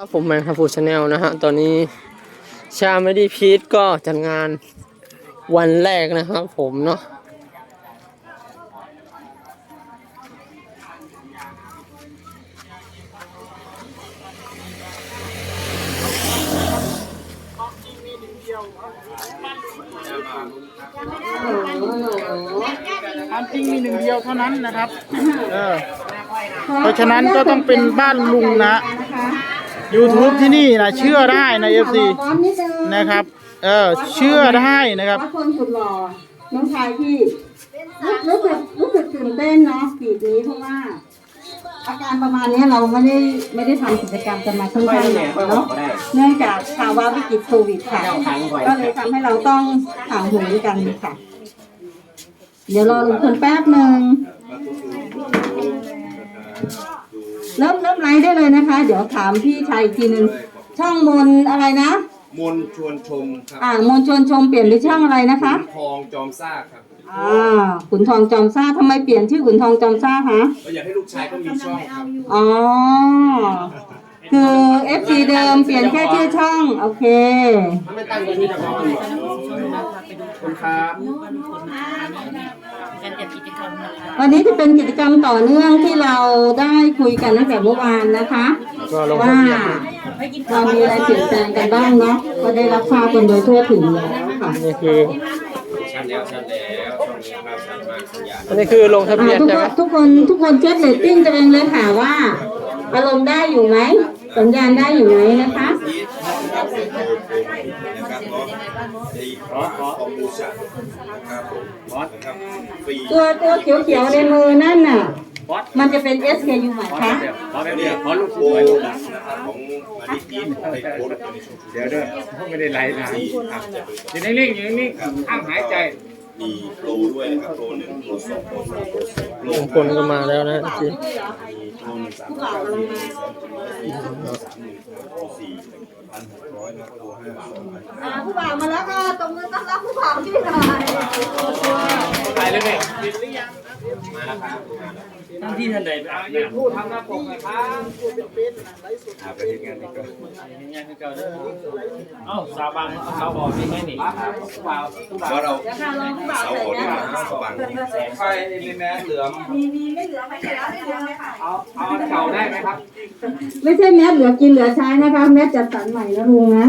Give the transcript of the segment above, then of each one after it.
ครับผมแมงคาฟูชาแนลนะฮะตอนนี้ชาไม่ได้พีทก็จัดงานวันแรกนะครับผมเนาะความจริงมีหนึ่งเดียวเท่านั้นนะครับ เออ เพราะฉะนั้นก็ต้องเป็นบ้านลุงนะ YouTube ที่นี่นะเชื่อได้นะ FC นะครับ เออเชื่อได้นะครับว่าคนสุดหล่อน้องชายพี่รู้สึกรู้สึกตื่นเต้นเนาะปีนี้เพราะว่า อาการประมาณนี้เราไม่ได้ไม่ได้ทำกิจกรรมกันมาค่อนข้างนานเนาะเนื่องจากภาวะวิกฤตโควิดค่ะก็เลยทำให้เราต้องห่างเหินกันค่ะ เดี๋ยวรอลุงพลแป๊บหนึ่ง เริ่มเริ่มไลฟ์ได้เลยนะคะ เดี๋ยวถามพี่ชายอีกทีหนึ่งช่องมนอะไรนะ มนชวนชมครับอ่ามนชวนชมเปลี่ยนเป็นช่องอะไรนะคะทองจอมซ่าครับอ่า ขุนทองจอมซ่าทำไมเปลี่ยนชื่อขุนทองจอมซ่าคะ เราอยากให้ลูกชายก็มีช่องครับ อ๋อ คือ FC เดิมเปลี่ยนแค่ชื่อช่อง โอเคไม่ตั้งใจที่จะขอบคุณครับการจัดกิจกรรมนะคะวันนี้จะเป็นกิจกรรมต่อเนื่องที่เราได้คุยกันตั้งแต่เมื่อวานนะคะ ก็ลงว่าทะเบียนเรามีอะไรเปลี่ยนแปลงกันบ้างเนาะก็ได้รับทราบกันโดยทั่วถึงแล้วค่ะนี่คือชัดแล้วชัดแล้วช่องนี้ภาพชัดมากสัญญาณอันนี้คือลงทะเบียนทุกใช่คไหมนทุกคนทุกคนเช็คเรตติ้งตัวเองเลยค่ะว่า อารมณ์ได้อยู่ไหม สัญญาณได้อยู่ไหมนะคะนะครับโดยนะครับเนาะในพระคอมบูชานะครับผมนะครับฟรีตัวตัวเขียวๆในมือนั่นน่ะ มันจะเป็น SKU ไหมคะเนี่ยขอลูกโบนะครับของมาดิกินไปโพสต์ในช่องเดี๋ยวเด้อเขาไม่ได้ไลฟ์นะที่ครับจะเป็นอยู่นิ่งๆอยู่นิ่งๆห้ามหายใจมีโปรด้วยนะครับโปรหนึ่งโปรสองโปรสามโปรสี่โปรลุงพลก็มาแล้วนะจริง มีโปรหนึ่งสามร้อยสี่สี่โปรสามหนึ่งโปรสี่พันหกร้อยนะครับโปรห้าสองพัน ผู้บ่าวมาแล้วค่ะตรงนี้ต้อนรับผู้บ่าวที่หน ทั้งที่ท่านใดไปอาบยืนน้ำพูดทำหน้าปกนะครับอาไปที่งานนี้ก็ยังยังคือเก่าเด้อเอ้าสาวบางสาวบอกนี่ไหมนี่ว่าเราเดี๋ยวค่ะรอผู้บ่าวเสาใส่ขอแมดีสมาสว่างไฟในแมสเหลืองมีมีไม่เหลือไหมคะไม่เหลือไหมคะเอาเอาอันเก่าได้ไหมครับ ไม่ใช่แมสเหลือกินเหลือใช้นะคะแมสจัดสรรใหม่นะลุงนะ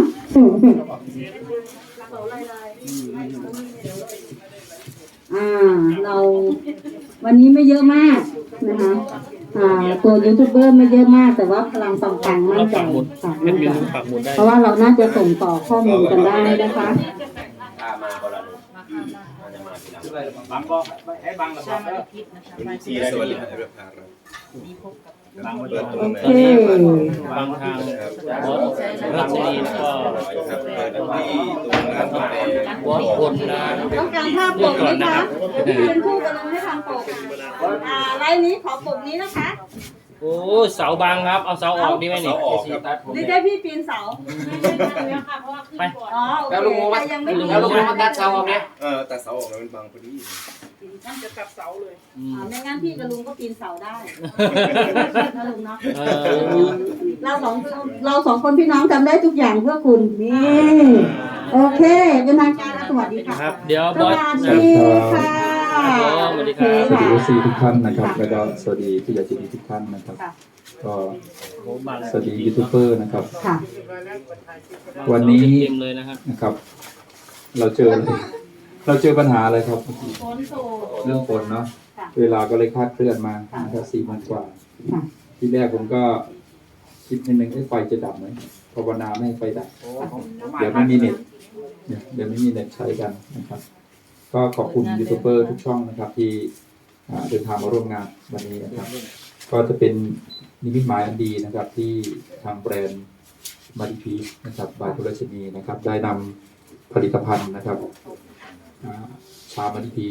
อ่าเราวันนี้ไม่เยอะมากนะคะอ่าตัวยูทูบเบอร์ไม่เยอะมาก แต่ว่าพลังสำคัญมั่นใจค่ะมั่นใจปักหมุดได้เพราะว่าเราน่าจะส่งต่อข้อมูลกันได้นะคะ ถ้ามาก็ละอืมอาจ บังบางก็ให้บางระบบเด้วันนี้ที่สวัสดีครับเรื่องพาเราเปิดตัวโอไหนบางทางรับอสรัชนีก็ครับที่ตรงนั้นตั้งแต่บอสพลนะต้องการภาพปกไหมคะเดี๋ยวพี่ยืนคู่กันเลยให้ทำปกอ่าไลน์นี้ขอปกนี้นะคะ โอ้เสาบางครับ เอาเสาออกดีไหมนี่เสาออกครับหรือได้พี่ปีนเสาไปอ๋อโอเคแต่ยังไม่มีแล้วลุงมาตัดเสาออกไหมเออแต่เสาออกแล้วมันบางพอดีอืม อ่าไม่งั้นพี่กับลุงก็ปีนเสาได้นะลุงเนาะเออ เราสองเราสองคนพี่น้องทำได้ทุกอย่างเพื่อคุณนี่โอเคเป็นทางการแล้วสวัสดีค่ะครับ เดี๋ยวสบอวัสสดีค่ะ สวัสดีครับโอสวัสเดีเอซีทุกท่านนะครับ แล้วก็สวัสดีผู้ใหญ่ใจดีทุกท่านนะครับค่ะก็โอ้บางสวัสดียูทูบเบอร์นะครับ ค่ะ วันนี้เต็มเลยนะครับนะครับ เราเจออะไรเราเจอปัญหาอะไรครับ ฝนตก เรื่องฝนเนาะ ค่ะ เวลาก็เลยคลาดเคลื่อนมาค่ะนะครับสี่โมงกว่า ค่ะ ที่แรกผมก็คิดนิดนึงให้ไฟจะดับไหมภาวนาไม่ให้ไฟดับ เดี๋ยวไม่มีเน็ตเดี๋ยวเดี๋ยวไม่มีเน็ตใช้กันนะครับ ก็ขอบคุณยูทูบเบอร์ทุกช่องนะครับ ที่อ่าเดินทางมาร่วมงานวันนี้นะครับ ก็จะเป็นนิมิตหมายอันดีนะครับ ที่ทางแบรนด์มาดิพีนะครับบายทุรชนีนะครับ ได้นำผลิตภัณฑ์นะครับอ่าชามาดิพี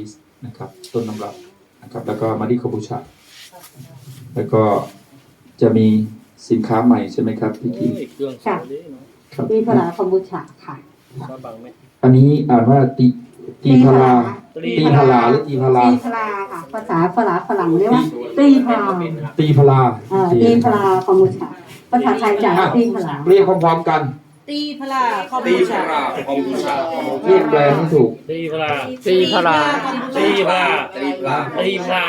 นะครับ ต้นน้ำรับนะครับ แล้วก็มาดิคาบูชาแล้วก็จะมีสินค้าใหม่ใช่ไหมครับพี่กิ๊กเครื่องเสาเลยเนาะครับมีพลาคอมบูชาค่ะว่าบางไหมอันนี้อ่านว่าตี ตีพลาตีพลาหรือตีพลาตีพลาค่ะ ภาษาฝรั่งฝรั่งเรียกว่า ตีพลาตีพลาเอ่อตีพลาคอมบูชาผภาษาไทยจากตีพลาเรียกพร้อมๆกัน ตีพลาคอมตีบูพชาระคอมบูชาเรียกแปลให้ถูก ตีพลาตีพลาตีพลาตีพระตีพลา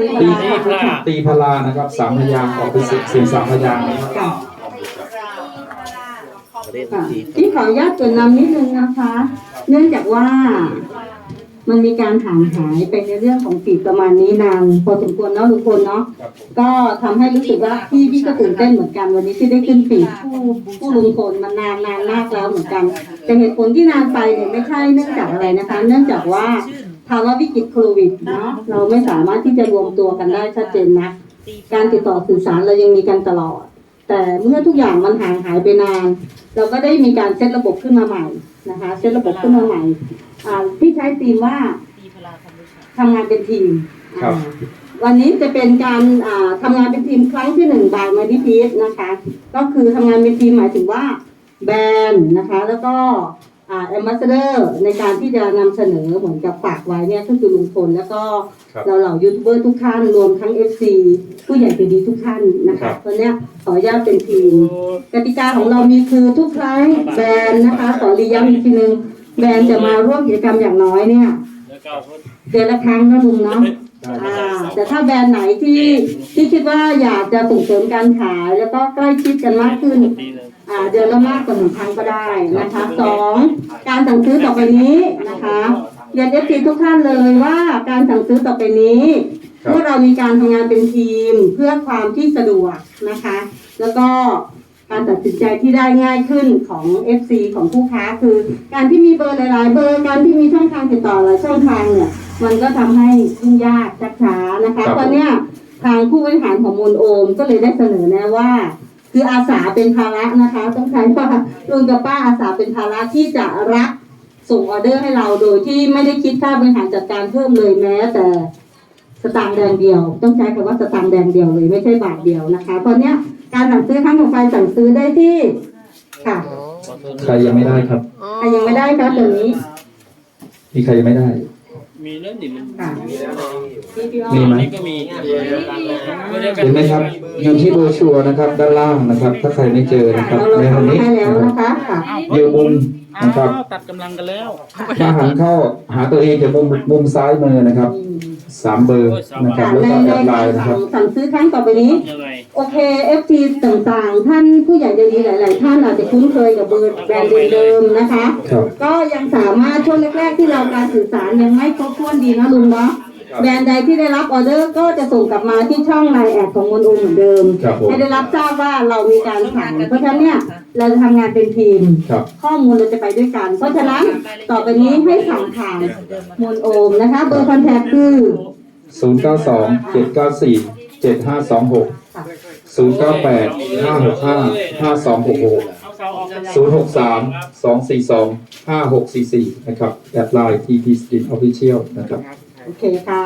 ตีพลาตีตีพลาตีพลานะครับสามพยางค์ออกเป็นเสียงสามพยางค์นะครับค่ะค่ะที่ขออนุญาตเกรินนำนิดนึงนะคะ เนื่องจากว่ามันมีการห่างหายไปในเรื่องของปีประมาณนี้นานพอสมควรเนาะทุกคนเนาะก็ทำให้รู้สึกว่าพี่พี่ก็ตื่นเต้นเหมือนกันวันนี้ที่ได้ขึ้นปีผู้ผู้ลุงพลมานานนานมากแล้วเหมือนกัน แต่เหตุผลที่นานไปเนี่ยไม่ใช่เนื่องจากอะไรนะคะ เนื่องจากว่าภาวะวิกฤตโควิดเนาะเราไม่สามารถที่จะรวมตัวกันได้ชัดเจนนะการติดต่อสื่อสารเรายังมีกันตลอด แต่เมื่อทุกอย่างมันห่างหายไปนาน เราก็ได้มีการเซตระบบขึ้นมาใหม่นะคะเซตระบบขึ้นมาใหม่อ่าที่ใช้ธีมว่าตีพลาคอมบูชาทำงานเป็นทีมครับอ่าวันนี้จะเป็นการอ่าทำงานเป็นทีมครั้งที่หนึ่งบายมาดิพีสนะคะ ก็คือทำงานเป็นทีมหมายถึงว่าแบรนด์นะคะ แล้วก็อ่า แอมบาสเดอร์ในการที่จะนำเสนอเหมือนกับฝากไว้เนี่ยก็คือลุงพลแล้วก็ครับเราเหล่ายูทูบเบอร์ทุกท่านรวมทั้ง FC ผู้ใหญ่ใจดีทุกท่านนะครัคะบตอนเนี้ยขออนุญาตเป็นทีมกติกาของเรามีคือทุกครั้งแบรนด์นะคะขอรีย้ำอีกทีนึงแบรนด์จะมาร่วมกิจกรรมอย่างน้อยเนี่ยแล้วก็คนเดือนละครั้งนะลุงเนาะอ่าแต่ถ้าแบรนด์ไหนที่ที่คิดว่าอยากจะส่งเสริมการขายแล้วก็ใกล้ชิดกันมากขึ้นตีหนึ่งอ่า เดือนละมากกว่าหนึ่งครั้งก็ได้นะคะสองการสั่งซื้อต่อไปนี้นะคะเรียนเอฟซีทุกท่านเลยว่าการสั่งซื้อต่อไปนี้ครับเมื่อเรามีการทำงานเป็นทีมเพื่อความที่สะดวกนะคะ แล้วก็การตัดสินใจที่ได้ง่ายขึ้นของ FC ของผู้ค้าคือการที่มีเบอร์หลาย ๆ เบอร์การที่มีช่องทางติดต่อหลายช่องทางเนี่ย มันก็ทำให้ยุ่งยากชักช้านะคะครับตอนเนี้ยทางผู้บริหารของมูลโอมก็เลยได้เสนอแนะว่า คืออาสาเป็นภาระนะคะ ต้องใช้ว่าลุงกับป้าอาสาเป็นภาระที่จะรับส่งออเดอร์ให้เราโดยที่ไม่ได้คิดค่าบริหารจัดการเพิ่มเลยแม้แต่สตางค์แดงเดียว ต้องใช้คำว่าสตางค์แดงเดียวเลยไม่ใช่บาทเดียวนะคะ ตอนเนี้ยการสั่งซื้อครั้งต่อไปสั่งซื้อได้ที่ค่ะใครยังไม่ได้ครับใครยังไม่ได้คะตัวนี้ มีใครยังไม่ได้ มีเรื่องนี่มันค่ะมีไหมนี่ก็มีไม่ได้กันเห็นไหมครับ อยู่ที่โบรชัวร์นะครับ ด้านล่างนะครับ ถ้าใครไม่เจอนะครับเราเราในวันทำนี้ให้แล้วนะนะครับคะค่ะอยู่มุมอ้านะครับวตัดกำลังกันแล้วถ้าหันเข้าหาตัวเองจะมุมมุมซ้ายมือนะครับสามเบอร์นะครับแล้วในก็ในแอดไลการน์นะคสั่รับงสั่งซื้อครั้งต่อไปนี้ยังไง โอเค FT ต่างๆ ท่านผู้ใหญ่ใจดีหลาย ๆ ท่านอาจจะคุ้นเคยกับเบอร์แบรนด์เดิมๆนะคะ ครับ ก็ยังสามารถช่วงแรก ๆ ที่เราการสื่อสารยังไม่ครบถ้วนดีนะลุงเนาะแบรนด์ใดที่ได้รับออเดอร์ก็จะส่งกลับมาที่ช่องไลน์แอดของมนอุมเหมือนเดิมครับผม ให้ได้รับทราบว่าเรามีการสั่งเพราะฉะนั้นเนี่ยเราจะทำงานเป็นทีม ครับ ข้อมูลเราจะไปด้วยกัน เพราะฉะนั้นต่อไปนี้ให้สั่งผ่านมนโอมนะคะ เบอร์คอนแทคคือศูนย์เก้าสองเจ็ด ศูนย์เก้าแปดห้าหกห้าห้าสองหกหกศูนย์หกสามสองสี่สองห้าหกสี่สี่นะครับแอดไลน์ TP Skin Official นะครับ โอเคค่ะ